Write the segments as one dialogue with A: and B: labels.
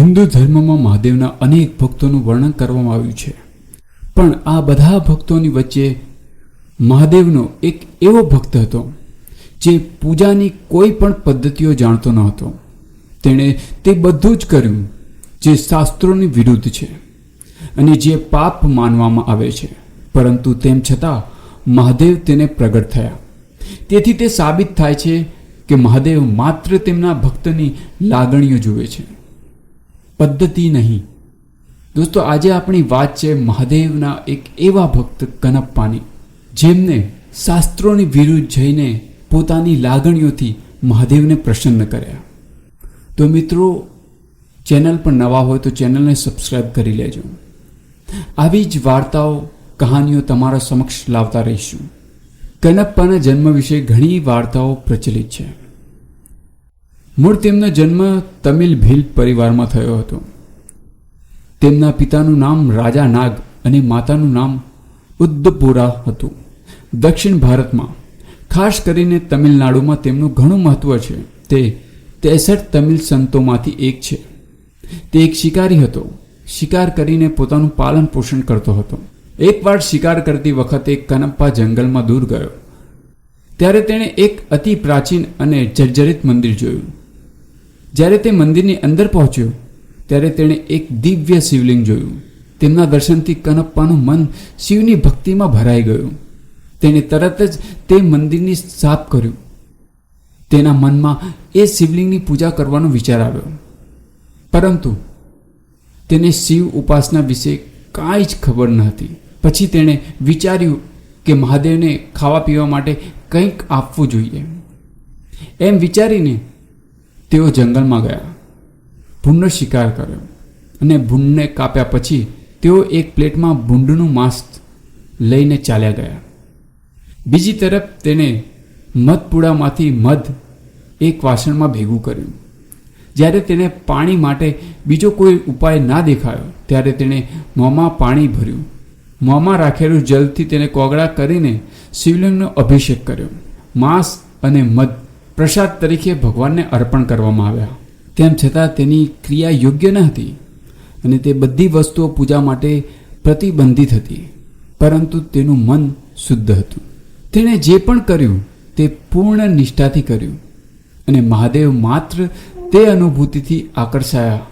A: હિન્દુ ધર્મમાં મહાદેવના અનેક ભક્તોનું વર્ણન કરવામાં આવ્યું છે. પણ આ બધા ભક્તોની વચ્ચે મહાદેવનો એક એવો ભક્ત હતો, જે પૂજાની કોઈ પણ પદ્ધતિઓ જાણતો ન હતો. તેણે તે બધું જ કર્યું, જે શાસ્ત્રોની વિરુદ્ધ છે અને જે પાપ માનવામાં આવે છે. પરંતુ તેમ છતાં, મહાદેવ તેને પ્રગટ થયા. તેથી તે સાબિત થાય છે કે મહાદેવ માત્ર તેમના ભક્તની લાગણીઓ જુએ છે. પદ્ધતિ નહીં. દોસ્તો, આજે આપણી વાત છે મહાદેવના એક એવા ભક્ત કનપ્પાની, જેમને શાસ્ત્રોની વિરુદ્ધ જઈને પોતાની લાગણીઓથી મહાદેવને પ્રસન્ન કર્યા. તો મિત્રો, ચેનલ પર નવા હોય તો ચેનલને સબસ્ક્રાઇબ કરી લેજો. આવી જ વાર્તાઓ, કહાનીઓ તમારા સમક્ષ લાવતા રહીશું. કનપ્પાના જન્મ વિશે ઘણી વાર્તાઓ પ્રચલિત છે. મૂળ તેમનો જન્મ તમિલ ભીલ પરિવારમાં થયો હતો. તેમના પિતાનું નામ રાજા નાગ અને માતાનું નામ ઉદ્દપુરા હતું. દક્ષિણ ભારતમાં, ખાસ કરીને તમિલનાડુમાં તેમનું ઘણું મહત્વ છે. તે ત્રેસઠ તમિલ સંતોમાંથી એક છે. તે એક શિકારી હતો. શિકાર કરીને પોતાનું પાલન પોષણ કરતો હતો. એકવાર શિકાર કરતી વખતે કનપ્પા જંગલમાં દૂર ગયો. ત્યારે તેણે એક અતિ પ્રાચીન અને જર્જરિત મંદિર જોયું. જ્યારે તે મંદિરની અંદર પહોંચ્યો, ત્યારે તેણે એક દિવ્ય શિવલિંગ જોયું. તેમના દર્શનથી કનપ્પાનું મન શિવની ભક્તિમાં ભરાઈ ગયું. તેણે તરત જ તે મંદિરની સાફ કર્યું. તેના મનમાં એ શિવલિંગની પૂજા કરવાનો વિચાર આવ્યો. પરંતુ તેને શિવ ઉપાસના વિશે કાંઈ જ ખબર ન હતી. પછી તેણે વિચાર્યું કે મહાદેવને ખાવા પીવા માટે કંઈક આપવું જોઈએ. એમ વિચારીને તેઓ જંગલમાં ગયા. ભૂંડનો શિકાર કર્યો અને ભૂંડને કાપ્યા પછી તેઓ એક પ્લેટમાં ભૂંડનું માંસ લઈને ચાલ્યા ગયા. બીજી તરફ તેણે મધપુડામાંથી મધ એક વાસણમાં ભેગું કર્યું. જ્યારે તેને પાણી માટે બીજો કોઈ ઉપાય ના દેખાયો, ત્યારે તેણે મોંમાં પાણી ભર્યું. મોંમાં રાખેલું જલથી તેને કોગળા કરીને શિવલિંગનો અભિષેક કર્યો. માંસ અને મધ પ્રસાદ તરીકે ભગવાનને અર્પણ કરવામાં આવ્યા. તેમ છતાં તેની ક્રિયા યોગ્ય ન હતી અને તે બધી વસ્તુઓ પૂજા માટે પ્રતિબંધિત હતી, પરંતુ તેનું મન શુદ્ધ હતું. તેણે જે પણ કર્યું, તે પૂર્ણ નિષ્ઠાથી કર્યું અને મહાદેવ માત્ર તે અનુભૂતિથી આકર્ષાયા,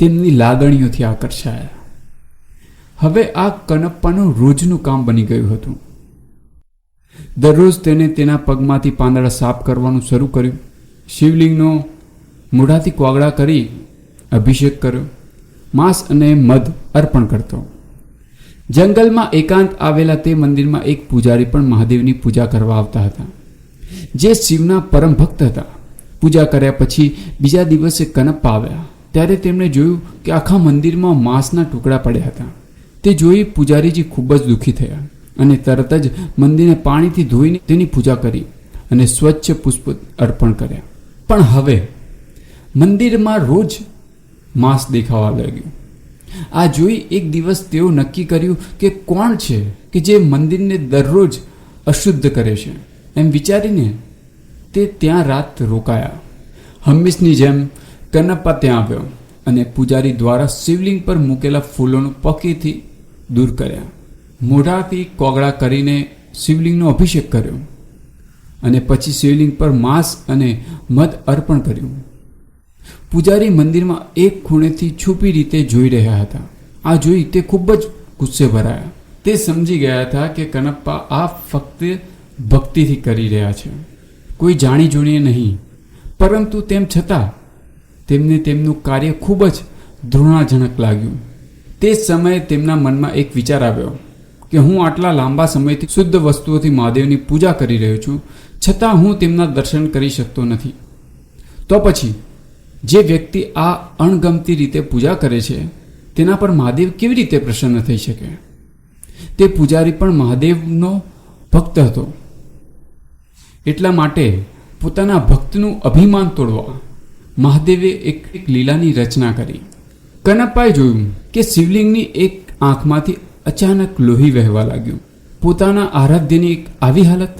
A: તેમની લાગણીઓથી આકર્ષાયા. હવે આ કનપ્પાનું રોજનું કામ બની ગયું હતું. દરરોજ તેને તેના પગમાંથી પાંદડા સાફ કરવાનું શરૂ કર્યું. શિવલિંગનો મૂઢાથી કોગળા કરી અભિષેક કર્યો. માંસ અને મધ અર્પણ કરતો. જંગલમાં એકાંત આવેલા તે મંદિરમાં એક પૂજારી પણ મહાદેવની પૂજા કરવા આવતા હતા. જે શિવના પરમ ભક્ત હતા. પૂજા કર્યા પછી બીજા દિવસે કનપ્પા આવ્યા. ત્યારે તેમણે જોયું કે આખા મંદિરમાં માંસના ટુકડા પડ્યા હતા. તે જોઈ પૂજારીજી ખૂબ જ દુઃખી થયા. અને તરત જ મંદિરને પાણીથી ધોઈને તેની પૂજા કરી અને સ્વચ્છ પુષ્પ અર્પણ કર્યા. પણ હવે મંદિરમાં રોજ માંસ દેખાવા લાગ્યું. આ જોઈ એક દિવસ તેઓ નક્કી કર્યું કે કોણ છે કે જે મંદિરને દરરોજ અશુદ્ધ કરે છે. એમ વિચારીને તે ત્યાં રાત રોકાયા. હંમેશની જેમ કનપ્પા ત્યાં આવ્યો અને પૂજારી દ્વારા શિવલિંગ પર મૂકેલા ફૂલોનું પકીથી દૂર કર્યા. મોઢાથી કોગળા કરીને શિવલિંગનો અભિષેક કર્યો અને પછી શિવલિંગ પર માંસ અને મધ અર્પણ કર્યું. પૂજારી મંદિરમાં એક ખૂણેથી છુપી રીતે જોઈ રહ્યા હતા. આ જોઈ તે ખૂબ જ ગુસ્સે ભરાયા. તે સમજી ગયા હતા કે કનપ્પા આ ફક્ત ભક્તિથી કરી રહ્યા છે. કોઈ જાણી જોણીએ નહીં. પરંતુ તેમ છતાં તેમને તેમનું કાર્ય ખૂબ જ ધૃણાજનક લાગ્યું. તે સમયે તેમના મનમાં એક વિચાર આવ્યો. કે હું આટલા લાંબા સમયથી શુદ્ધ વસ્તુઓથી મહાદેવની પૂજા કરી રહ્યો છું, છતાં હું તેમના દર્શન કરી શકતો નથી. તો પછી, જે વ્યક્તિ આ અણગમતી રીતે પૂજા કરે છે, તેના પર મહાદેવ કેવી રીતે પ્રસન્ન થઈ શકે? તે પૂજારી પણ મહાદેવનો ભક્ત હતો. એટલા માટે પોતાના ભક્તનું અભિમાન તોડવા મહાદેવે એક એક લીલાની રચના કરી. કનપ્પાએ જોયું કે શિવલિંગની એક આંખમાંથી અચાનક લોહી વહેવા લાગ્યું. પોતાના આરાધ્યની એક આવી હાલત?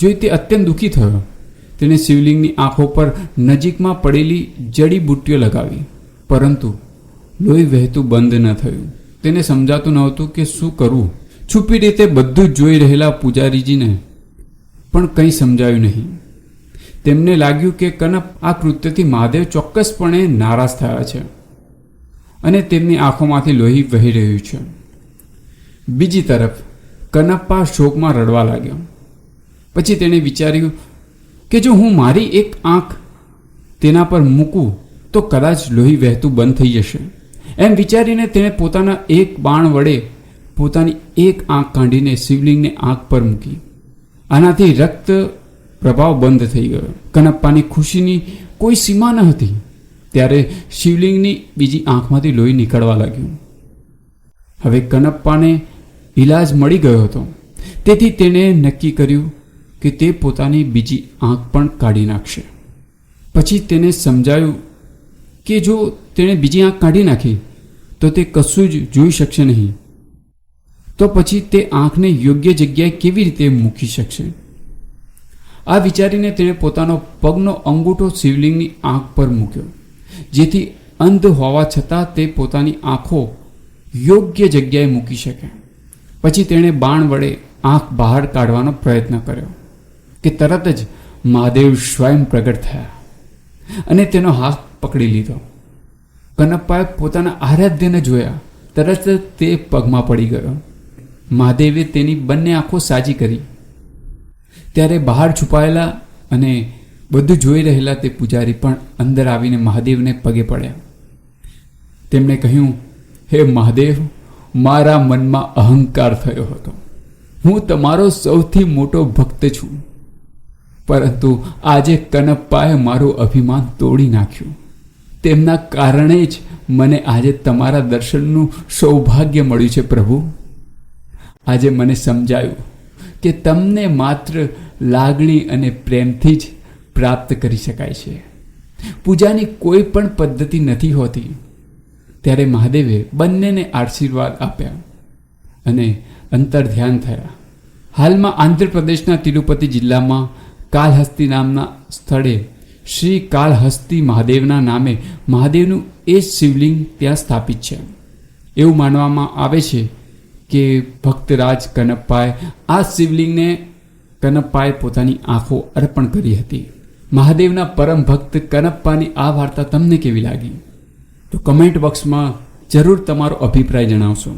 A: જોઈ તે અત્યંત દુઃખી થયો. તેણે શિવલિંગની આંખો પર નજીકમાં પડેલી જડીબુટ્ટીઓ લગાવી. પરંતુ લોહી વહેતું બંધ ન થયું. તેને સમજાતું નહોતું કે શું કરવું. છુપી રીતે બધું જોઈ રહેલા પૂજારીજીને પણ કંઈ સમજાયું નહીં. તેમને લાગ્યું કે કનપ આ કૃત્યથી મહાદેવ ચોક્કસપણે નારાજ થયા છે અને તેમની આંખોમાંથી લોહી વહી રહ્યું છે. બીજી તરફ કનપ્પા શોકમાં રડવા લાગ્યો. પછી તેણે વિચાર્યું કે જો હું મારી એક આંખ તેના પર મૂકું, તો કદાચ લોહી વહેતું બંધ થઈ જશે. એમ વિચારીને તેણે પોતાના એક બાણ વડે પોતાની એક આંખ કાઢીને શિવલિંગને આંખ પર મૂકી. આનાથી રક્ત પ્રભાવ બંધ થઈ ગયો. કનપ્પાની ખુશીની કોઈ સીમા ન હતી. ત્યારે શિવલિંગની બીજી આંખમાંથી લોહી નીકળવા લાગ્યું. હવે કનપ્પાને ઈલાજ મળી ગયો હતો. તેથી તેણે નક્કી કર્યું કે તે પોતાની બીજી આંખ પણ કાઢી નાખશે. પછી તેને સમજાયું કે જો તેણે બીજી આંખ કાઢી નાખી, તો તે કશું જ જોઈ શકશે નહીં. તો પછી તે આંખને યોગ્ય જગ્યાએ કેવી રીતે મૂકી શકશે? આ વિચારીને તેણે પોતાનો પગનો અંગૂઠો શિવલિંગની આંખ પર મૂક્યો, જેથી અંધ હોવા છતાં તે પોતાની આંખો યોગ્ય જગ્યાએ મૂકી શકે. પછી તેણે બાણ વડે આંખ બહાર કાઢવાનો પ્રયત્ન કર્યો કે તરત જ મહાદેવ સ્વયં પ્રગટ થયા અને તેનો હાથ પકડી લીધો. કનપ્પાએ પોતાના આરાધ્યને જોયા. તરત જ તે પગમાં પડી ગયો. મહાદેવે તેની બંને આંખો સાજી કરી. ત્યારે બહાર છુપાયેલા અને બધું જોઈ રહેલા તે પૂજારી પણ અંદર આવીને મહાદેવને પગે પડ્યા. તેમણે કહ્યું, હે મહાદેવ મારા મનમાં અહંકાર થયો હતો. હું તમારો સૌથી મોટો ભક્ત છું. પરંતુ આજે કનપ્પાએ મારું અભિમાન તોડી નાખ્યું. તેમના કારણે જ મને આજે તમારા દર્શનનું સૌભાગ્ય મળ્યું છે, પ્રભુ. આજે મને સમજાયું કે તમને માત્ર લાગણી અને પ્રેમથી જ પ્રાપ્ત કરી શકાય છે. પૂજાની કોઈ પણ પદ્ધતિ નથી હોતી. ત્યારે મહાદેવે બંનેને આશીર્વાદ આપ્યા અને અંતર ધ્યાન થયા. હાલમાં આંધ્રપ્રદેશના તિરુપતિ જિલ્લામાં કાલહસ્તી નામના સ્થળે શ્રી કાલહસ્તી મહાદેવના નામે મહાદેવનું એ જ શિવલિંગ ત્યાં સ્થાપિત છે. એવું માનવામાં આવે છે કે ભક્તરાજ કનપ્પાએ આ શિવલિંગને કનપ્પાએ પોતાની આંખો અર્પણ કરી હતી. મહાદેવના પરમ ભક્ત કનપ્પાની આ વાર્તા તમને કેવી લાગી? તો કમેન્ટ બોક્સમાં જરૂર તમારો અભિપ્રાય જણાવશો.